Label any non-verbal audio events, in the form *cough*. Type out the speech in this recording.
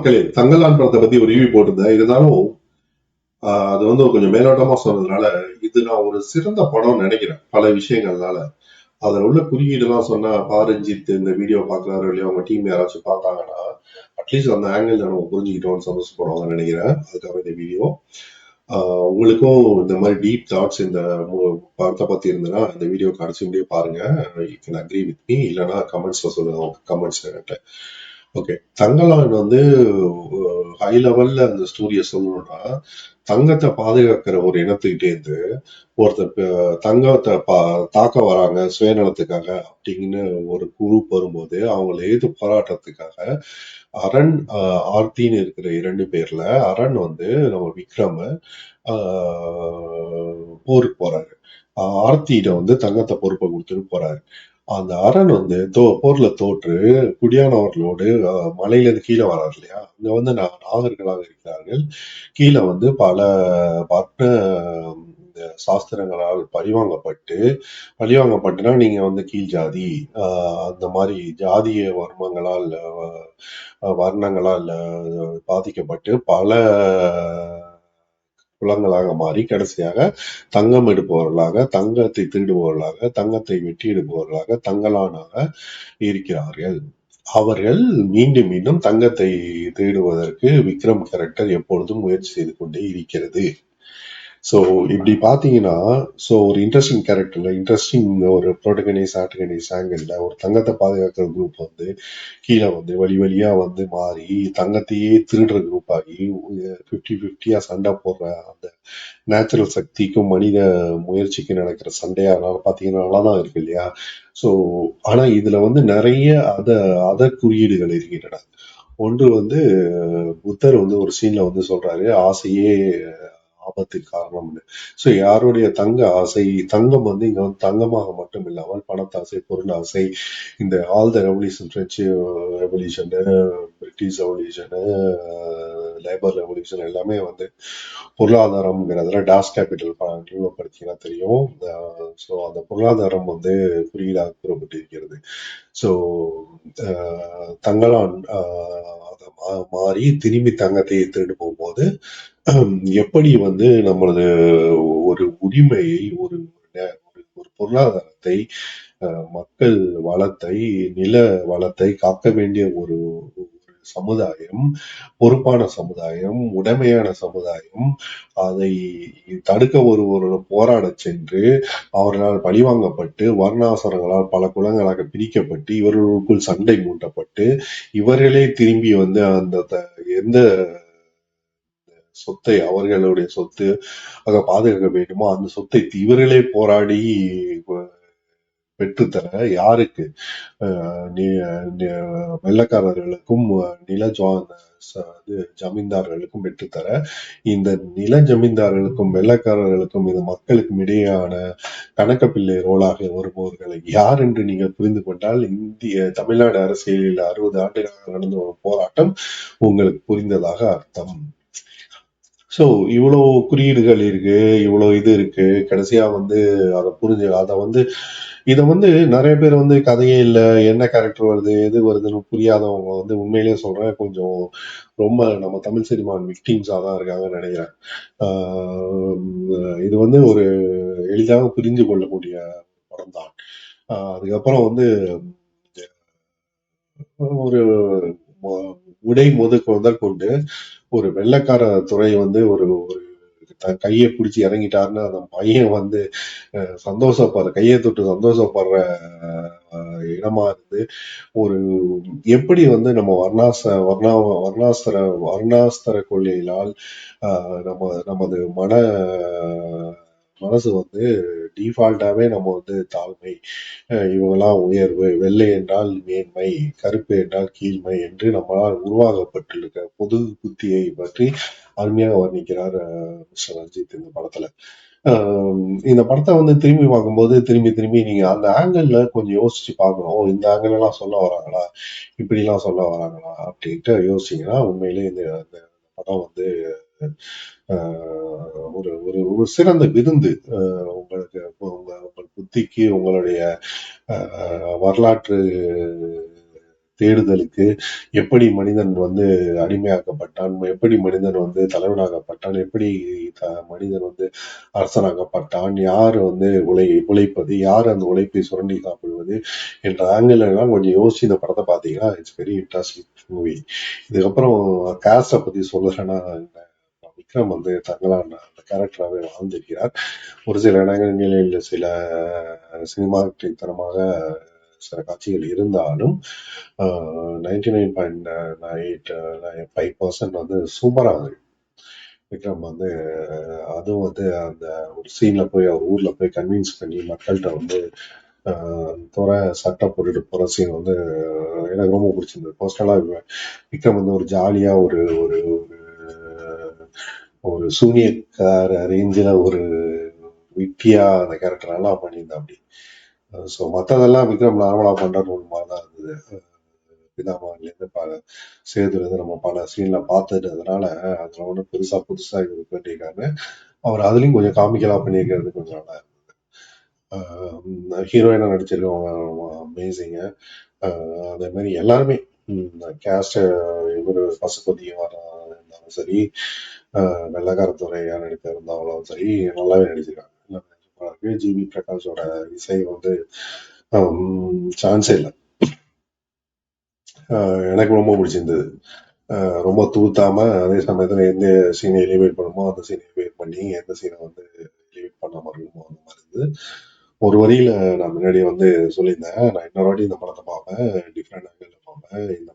மக்களே தங்கலான் படத்தை பத்தி ஒரு ரிவ்யூ போட்டிருந்தேன். இருந்தாலும் ஆஹ் அது வந்து கொஞ்சம் மேலோட்டமா சொன்னதுனால இது நான் ஒரு சிறந்த படம் நினைக்கிறேன் பல விஷயங்கள்னால. அதுல உள்ள குறியீடுலாம் சொன்னா பாரஞ்சித் இந்த வீடியோ பாக்குறாரு இல்லையா அவங்க டீம் யாராச்சும் பார்த்தாங்கன்னா அட்லீஸ்ட் அந்த ஆங்கிள் நம்ம புரிஞ்சுக்கிட்டோம்னு சந்தோஷப்படுவாங்கன்னு நினைக்கிறேன் அதுக்காக இந்த வீடியோ உங்களுக்கும் இந்த மாதிரி டீப் தாட்ஸ் இந்த படத்தை பத்தி இருந்ததுன்னா இந்த வீடியோ கடைசி முடியே பாருங்க. You can agree with me இல்லைன்னா கமெண்ட்ஸ்ல சொல்லுங்க உங்க கமெண்ட்ஸ் என்கிட்ட. ஓகே தங்கலான் வந்து ஹை லெவல்ல அந்த ஸ்டோரியை சொல்லணும்னா தங்கத்தை பாதுகாக்கிற ஒரு இனத்துக்கிட்டே இருந்து ஒருத்தர் தங்கத்தை பா தாக்க வராங்க சுயநலத்துக்காக அப்படின்னு ஒரு குரூப் வரும்போது அவங்கள எதிர்த்து போராட்டத்துக்காக அரண் ஆர்த்தின்னு இருக்கிற இரண்டு பேர்ல அரண் வந்து நம்ம விக்ரம போருக்கு போறாரு. ஆஹ் ஆர்த்தியிட வந்து தங்கத்தை பொறுப்பை கொடுத்துட்டு போறாரு. அந்த அரண் வந்து தோ போர்ல தோற்று குடியானவர்களோடு மலையிலிருந்து கீழே வராரு இல்லையா? அங்க வந்து நாகர்களாக இருக்கிறார்கள். கீழே வந்து பல பட்ன இந்த சாஸ்திரங்களால் பழிவாங்கப்பட்டு பழிவாங்கப்பட்டுனா நீங்க வந்து கீழ் ஜாதி அந்த மாதிரி ஜாதிய வர்மங்களால் வர்ணங்களால் பாதிக்கப்பட்டு பல குளங்களாக மாறி கடைசியாக தங்கம் எடுப்பவர்களாக தங்கத்தை திருடுபவர்களாக தங்கத்தை வெட்டி எடுப்பவர்களாக தங்கலானாக இருக்கிறார்கள் அவர்கள் மீண்டும் மீண்டும் தங்கத்தை தேடுவதற்கு விக்ரம் கேரக்டர் எப்பொழுதும் முயற்சி செய்து கொண்டே இருக்கிறது. ஸோ இப்படி பார்த்தீங்கன்னா ஸோ ஒரு இன்ட்ரெஸ்டிங் கேரக்டரில் இன்ட்ரெஸ்டிங் ஒரு ப்ரோட்டகனைஸ் ஆட்டகனைஸ் ஆங்கிளில் ஒரு தங்கத்தை பாதுகாக்கிற குரூப் வந்து கீழே வந்து வழி வழியாக வந்து மாறி தங்கத்தையே திருடுற குரூப் ஆகி ஃபிஃப்டி ஃபிஃப்டியாக சண்டை போடுற அந்த நேச்சுரல் சக்திக்கும் மனித முயற்சிக்கும் நடக்கிற சண்டையாக அதனால பாத்தீங்கன்னா நல்லாதான் இருக்கு இல்லையா? ஸோ ஆனால் இதில் வந்து நிறைய அத அத குறியீடுகள் இருக்கின்றன. ஒன்று வந்து புத்தர் வந்து ஒரு சீனில் வந்து சொல்கிறாரு ஆசையே ஆபத்துக்கு காரணம்னு. ஸோ யாருடைய தங்க ஆசை தங்கம் வந்து இங்க வந்து தங்கமாக மட்டும் இல்லாமல் பணத்தாசை பொருளாசை இந்த all the revolution French revolution British revolution labour revolution எல்லாமே வந்து பொருளாதாரம்ங்கிறதுல டாஸ் கேபிட்டல் நிறுவப்படுத்தினா தெரியும். Uh, ஸோ அந்த பொருளாதாரம் வந்து குறியீடாக கூறப்பட்டிருக்கிறது ஸோ uh, தங்களான் அதை uh, மா- மாறி திரும்பி தங்கத்தை திருடு போகும்போது *clears throat* எப்படி வந்து நம்மளது ஒரு உரிமையை ஒரு ஒரு ஒரு பொருளாதாரத்தை மக்கள் வளத்தை நில வளத்தை காக்க வேண்டிய ஒரு ஒரு சமுதாயம் பொறுப்பான சமுதாயம் உடைமையான சமுதாயம் அதை தடுக்க ஒரு போராடச் சென்று அவர்களால் பழிவாங்கப்பட்டு வர்ணாசிரங்களால் பல குலங்களாக பிரிக்கப்பட்டு இவர்களுக்குள் சண்டை மூட்டப்பட்டு இவர்களே திரும்பி வந்து அந்த த- எந்த சொத்தை அவர்களுடைய சொத்து ஆக பாதுகாக்க வேண்டுமோ அந்த சொத்தை இவர்களே போராடி பெற்றுத்தர யாருக்கு? வெள்ளக்காரர்களுக்கும் நில இது ஜமீன்தார்களுக்கும் பெற்றுத்தர இந்த நில ஜமீன்தார்களுக்கும் வெள்ளக்காரர்களுக்கும் இது மக்களுக்கும் இடையேயான கணக்கப்பிள்ளை ரோலாக வருபவர்களை யார் என்று நீங்கள் புரிந்து கொண்டால் இந்திய தமிழ்நாடு அரசியலில் அறுபது ஆண்டுகளாக நடந்து வரும் போராட்டம் உங்களுக்கு புரிந்ததாக அர்த்தம். ஸோ இவ்வளோ குறியீடுகள் இருக்கு இவ்வளோ இது இருக்கு. கடைசியா வந்து அதை புரிஞ்சு அதை வந்து இதை வந்து நிறைய பேர் வந்து கதையே இல்லை என்ன கேரக்டர் வருது எது வருதுன்னு புரியாதவங்க வந்து உண்மையிலேயே சொல்றேன். கொஞ்சம் ரொம்ப நம்ம தமிழ் சினிமான் விக்டிம்ஸாக தான் இருக்காங்கன்னு நினைக்கிறேன். இது வந்து ஒரு எளிதாக புரிஞ்சு கொள்ளக்கூடிய படம் தான். அதுக்கப்புறம் வந்து ஒரு உடை முதுக்கு முதல் கொண்டு ஒரு வெள்ளைக்கார துறை வந்து ஒரு ஒரு தன் கையை பிடிச்சி இறங்கிட்டாருன்னு அந்த பையன் வந்து சந்தோஷப்படுற கையை தொட்டு சந்தோஷப்படுற இடமா இருந்து ஒரு எப்படி வந்து நம்ம வர்ணாச வர்ணா வர்ணாஸ்திர வர்ணாஸ்திர கொள்கையினால் நம்ம நமது மன மனசு வந்து டிஃபால்ட்டாவே நம்ம வந்து தாழ்மை இவங்கெல்லாம் உயர்வு வெள்ளை என்றால் மேன்மை கருப்பு என்றால் கீழ்மை என்று நம்மளால் உருவாக்கப்பட்டிருக்க பொது புத்தியை பற்றி அருமையாக வர்ணிக்கிறார் மிஸ்டர் ரஞ்சித் இந்த படத்துல. இந்த படத்தை வந்து திரும்பி பார்க்கும்போது திரும்பி திரும்பி நீங்க அந்த ஆங்கிள் கொஞ்சம் யோசிச்சு பார்க்கணும். இந்த ஆங்கிள் எல்லாம் சொல்ல வராங்களா? இப்படி எல்லாம் சொல்ல வராங்களா? அப்படின்ட்டு யோசிச்சீங்கன்னா உண்மையிலேயே இந்த படம் வந்து ஒரு ஒரு ஒரு சிறந்த விருந்து உங்களுக்கு உங்கள் புத்திக்கு உங்களுடைய வரலாற்று தேடுதலுக்கு எப்படி மனிதன் வந்து அடிமையாக்கப்பட்டான் எப்படி மனிதன் வந்து தலைவனாகப்பட்டான் எப்படி த- மனிதன் வந்து அரசனாகப்பட்டான் யார் வந்து உழை உழைப்பது யார் அந்த உழைப்பை சுரண்டி சாப்பிடுவது என்ற ஆங்கிள் எல்லாம் கொஞ்சம் யோசிச்சு இந்த படத்தை பார்த்தீங்கன்னா இட்ஸ் வெரி இன்ட்ரெஸ்டிங் மூவி இதுக்கப்புறம் காஸ்டை பத்தி சொல்லுறேன்னா விக்ரம் வந்து தங்களான அந்த கேரக்டராகவே வாழ்ந்திருக்கிறார் ஒரு சில இடங்களில் சில சினிமாட்டித்தனமாக சில காட்சிகள் இருந்தாலும் ninety nine point eight five percent வந்து சூப்பராக விக்ரம் வந்து அதுவும் வந்து அந்த ஒரு சீன்ல போய் அவர் ஊர்ல போய் கன்வின்ஸ் பண்ணி மக்கள்கிட்ட வந்து துறை சட்டை போட்டுட்டு போற சீன் வந்து எனக்கு ரொம்ப பிடிச்சிருந்தது. பர்சனலா விக்ரம் வந்து ஒரு ஜாலியா ஒரு ஒரு ஒரு சூனியக்கார ரேஞ்சில் ஒரு விட்டியா அந்த கேரக்டர் நல்லா பண்ணியிருந்தா அப்படி ஸோ மற்றதெல்லாம் விக்ரம் நார்மலா பண்ணுற ஒரு மாதிரி தான் இருந்தது. பிதாமகன்லேருந்து பல சேதுலேருந்து நம்ம பல சீன்ல பார்த்துட்டதுனால அதுல ஒன்றும் பெருசா புதுசா இது பண்ணியிருக்காரு அவர் அதுலயும் கொஞ்சம் காமிக்கலா பண்ணியிருக்கிறது கொஞ்சம் நல்லா இருந்தது. ஹீரோயினாக நடிச்சிருக்கவங்க அமேசிங்க அதே மாதிரி எல்லாருமே கேஸ்ட் இவர் பசுபதியும் இருந்தாலும் சரி ஆஹ் யார் நடிக்க இருந்தாலும் சரி நல்லாவே நடிச்சிருக்காங்க. எல்லாமே சூப்பரா இருக்கு பிரகாஷோட இசை வந்து சான்ஸே இல்லை. ஆஹ் எனக்கு ரொம்ப பிடிச்சிருந்தது. ஆஹ் ரொம்ப தூத்தாம அதே சமயத்துல எந்த சீனை எலிவேட் பண்ணுமோ அந்த சீனை எலிவேட் பண்ணி எந்த சீனை வந்து எலிவேட் பண்ணாம இருக்குமோ அந்த மாதிரி இருந்தது. ஒரு வரியில நான் முன்னாடி வந்து சொல்லியிருந்தேன் நான் இன்னொரு வாட்டி இந்த படத்தை பார்ப்பேன் டிஃப்ரெண்ட் ஆங்கிள் பார்ப்பேன் இந்த